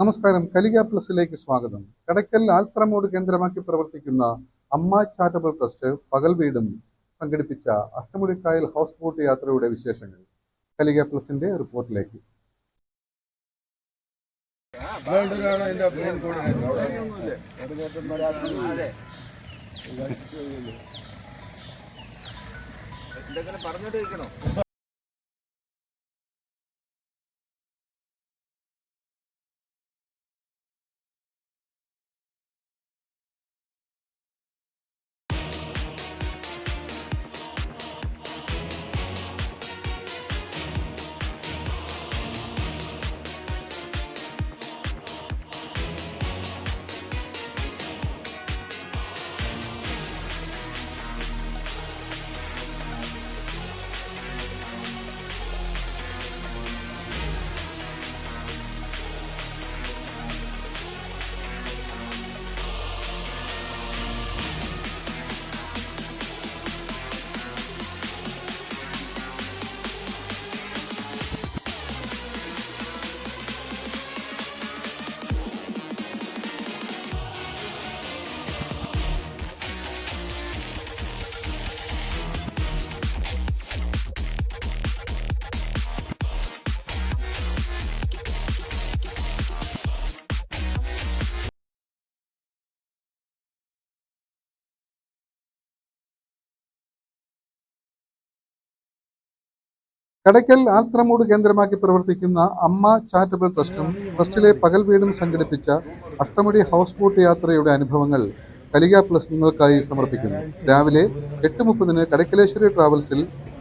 നമസ്കാരം. കലിക പ്ലസിലേക്ക് സ്വാഗതം. കടക്കൽ ആൽത്തറമോട് കേന്ദ്രമാക്കി പ്രവർത്തിക്കുന്ന അമ്മ ചാരിറ്റബിൾ ട്രസ്റ്റ് പകൽ വീടും സംഘടിപ്പിച്ച അഷ്ടമുടിക്കായൽ ഹൗസ് ബോട്ട് യാത്രയുടെ വിശേഷങ്ങൾ. കലിക പ്ലസിന്റെ റിപ്പോർട്ടിലേക്ക്. എന്തെങ്കിലും പറഞ്ഞിട്ട് വെക്കണോ കടക്കൽ ആൽത്തറമോട് കേന്ദ്രമാക്കി പ്രവർത്തിക്കുന്ന അമ്മ ചാരിറ്റബിൾ ട്രസ്റ്റും ട്രസ്റ്റിലെ പകൽ വീടും സംഘടിപ്പിച്ച അഷ്ടമുടി ഹൗസ് ബോട്ട് യാത്രയുടെ അനുഭവങ്ങൾ കലിക പ്ലസ് നിങ്ങൾക്കായി സമർപ്പിക്കുന്നു. രാവിലെ എട്ട് മുപ്പതിന് കടക്കലേശ്വരി ട്രാവൽസിൽ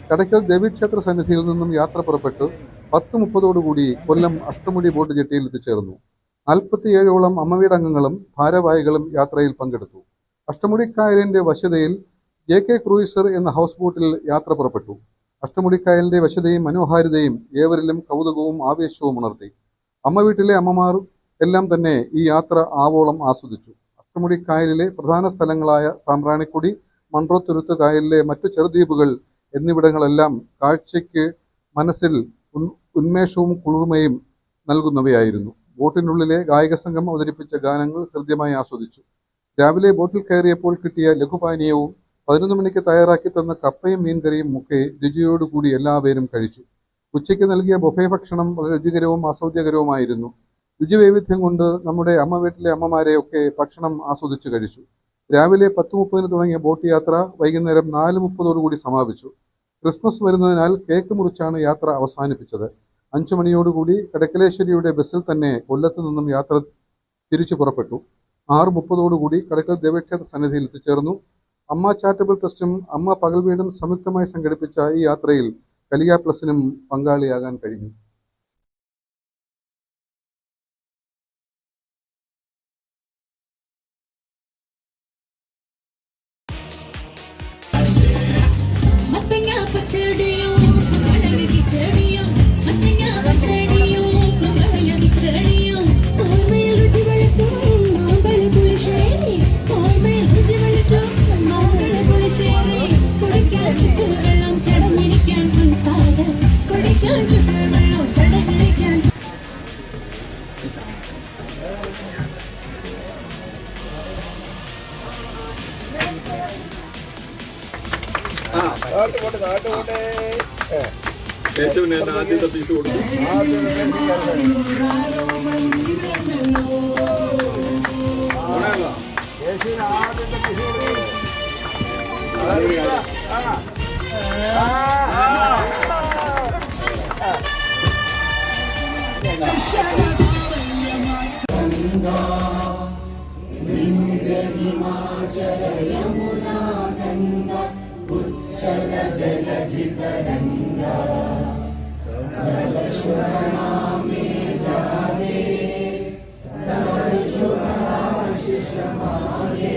കടയ്ക്കൽ ദേവീക്ഷേത്ര സന്നിധിയിൽ നിന്നും യാത്ര പുറപ്പെട്ടു പത്ത് മുപ്പതോടുകൂടി കൊല്ലം അഷ്ടമുടി ബോട്ട് ജെട്ടിയിൽ എത്തിച്ചേർന്നു. നാൽപ്പത്തിയേഴോളം അമ്മവീടംഗങ്ങളും ഭാരവാഹികളും യാത്രയിൽ പങ്കെടുത്തു. അഷ്ടമുടിക്കായലിന്റെ വശതയിൽ ജെ കെ ക്രൂയിസർ എന്ന ഹൗസ് ബോട്ടിൽ യാത്ര പുറപ്പെട്ടു. അഷ്ടമുടിക്കായലിന്റെ വശതയും മനോഹാരിതയും ഏവരിലും കൗതുകവും ആവേശവും ഉണർത്തി. അമ്മ വീട്ടിലെ അമ്മമാർ എല്ലാം തന്നെ ഈ യാത്ര ആവോളം ആസ്വദിച്ചു. അഷ്ടമുടിക്കായലിലെ പ്രധാന സ്ഥലങ്ങളായ സാമ്പ്രാണിക്കുടി മൺറോത്തുരുത്ത് കായലിലെ മറ്റു ചെറുദ്വീപുകൾ എന്നിവിടങ്ങളെല്ലാം കാഴ്ചയ്ക്ക് മനസ്സിൽ ഉന്മേഷവും കുളിർമയും നൽകുന്നവയായിരുന്നു. ബോട്ടിനുള്ളിലെ ഗായക സംഘം അവതരിപ്പിച്ച ഗാനങ്ങൾ ഹൃദ്യമായി ആസ്വദിച്ചു. രാവിലെ ബോട്ടിൽ കയറിയപ്പോൾ കിട്ടിയ ലഘുപാനീയവും പതിനൊന്ന് മണിക്ക് തയ്യാറാക്കി തന്ന കപ്പയും മീൻകറിയും ഒക്കെ രുചിയോടുകൂടി എല്ലാവരും കഴിച്ചു. ഉച്ചയ്ക്ക് നൽകിയ ബൊഫേ ഭക്ഷണം വളരെ രുചികരവും ആസ്വാദ്യകരവുമായിരുന്നു രുചിവൈവിധ്യം കൊണ്ട് നമ്മുടെ അമ്മ വീട്ടിലെ അമ്മമാരെയൊക്കെ ഭക്ഷണം ആസ്വദിച്ചു കഴിച്ചു. രാവിലെ പത്ത് മുപ്പതിന് തുടങ്ങിയ ബോട്ട് യാത്ര വൈകുന്നേരം നാല് മുപ്പതോടുകൂടി സമാപിച്ചു. ക്രിസ്മസ് വരുന്നതിനാൽ കേക്ക് മുറിച്ചാണ് യാത്ര അവസാനിപ്പിച്ചത്. അഞ്ചു മണിയോടുകൂടി കടക്കലേശ്വരിയുടെ ബസ്സിൽ തന്നെ കൊല്ലത്ത് നിന്നും യാത്ര തിരിച്ചു പുറപ്പെട്ടു. ആറ് മുപ്പതോടുകൂടി കടക്കൽ ദേവക്ഷേത്ര സന്നിധിയിൽ എത്തിച്ചേർന്നു. അമ്മ ചാരിറ്റബിൾ ട്രസ്റ്റും അമ്മ പകൽ വീടും സംയുക്തമായി സംഘടിപ്പിച്ച ഈ യാത്രയിൽ കലിയ പ്ലസിനും പങ്കാളിയാകാൻ കഴിഞ്ഞു. പച്ചടിയോ യേശുവിന് എന്റെ చల జలధితరంగా శుభనామే జాగే శుభ శిషమాగే